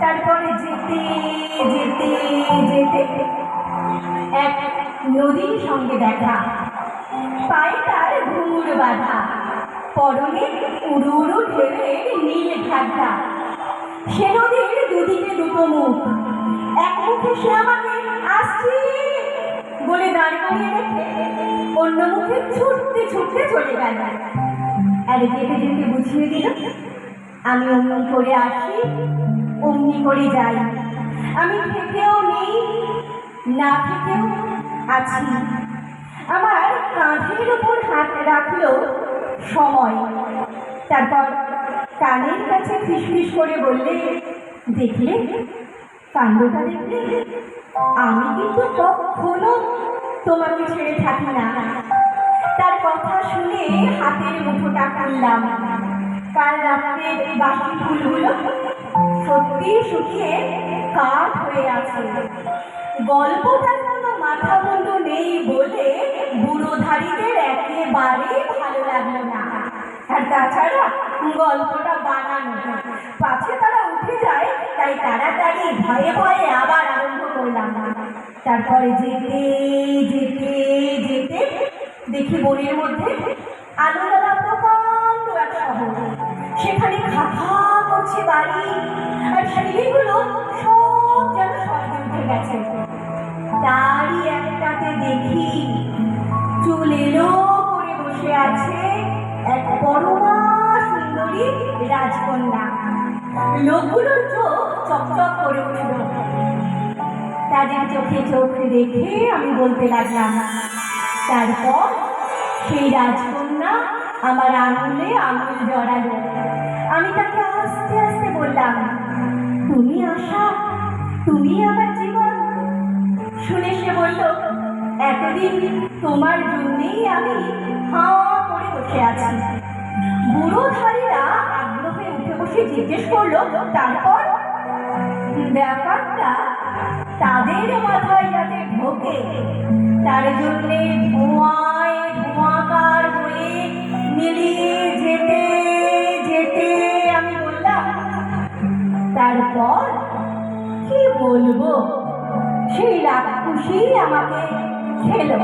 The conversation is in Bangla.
তারপরে যেতে যেতে যেতে এক নদীর সঙ্গে দেখা। পায়ে তার ঘুর বাঁধা। পরনে উড়ু উড়ু ঢেউয়ের নীল ঘাঘা সে নদীর দুদিকে দুটো মুখ। এক মুখে সে আমাকে, আসছি। বলে দাঁড় করিয়ে রেখে অন্য মুখে ছুটতে ছুটতে চলে গেল। আর যেতে যেতে বুঝিয়ে দিল। আমি অমনি করে আসি, অমনি করে যাই। আমি থেকেও নেই, না থেকেও আছি। আমার কাঁধের উপর হাত রাখল সময়। তারপর কানের কাছে ফিসফিস করে বললে, দেখলে? কাণ্ডটা দেখলে? আমি কিন্তু কখনো তোমাকে ছেড়ে থাকি না। তার কথা শুনে হাতের মুঠোটা খুললাম। কাল রাত্রের বাকি ফুলগুলো সত্যি শুকিয়ে কাঠ হয়ে আছে। গল্পটার কোনো মাথা মুন্ডু নেই বলে বুড়োধারীদের একেবারে ভালো লাগল না। আর তাছাড়া গল্পটা বানানো। পাছে তারা উঠে যায়, তাই তাড়াতাড়ি ভয়ে ভয়ে আবার আরম্ভ করলাম। তারপরে যেতে যেতে যেতে দেখি বনের মধ্যে আলোলা করছে বাড়ি। আর সব যেন উঠে গেছে। তারই দেখি করে বসে আছে এক পরমা সুন্দরী রাজকন্যা। লোকগুলোর চোখ চকচক করে উঠল। তাদের চোখে চোখ রেখে আমি বলতে লাগলাম, তারপর সেই রাজকন্যা আমার আঙুলে আঙুল জড়ালো। আমি তাকে আস্তে বললাম তুমি আশা, তুমি আমার জীবন। শুনে সে বলল, এতদিন তোমার জন্যেই আমি হাঁ করে বসে আছি। বুড়ো ধারীরা আগ্রহে উঠে বসে জিজ্ঞেস করল, তারপর? ব্যাপারটা তাদের মাথায় যাতে ঢোকে, তার জন্যে তারপর কি বলব? সেই রাক্ষসী আমাকে খেলো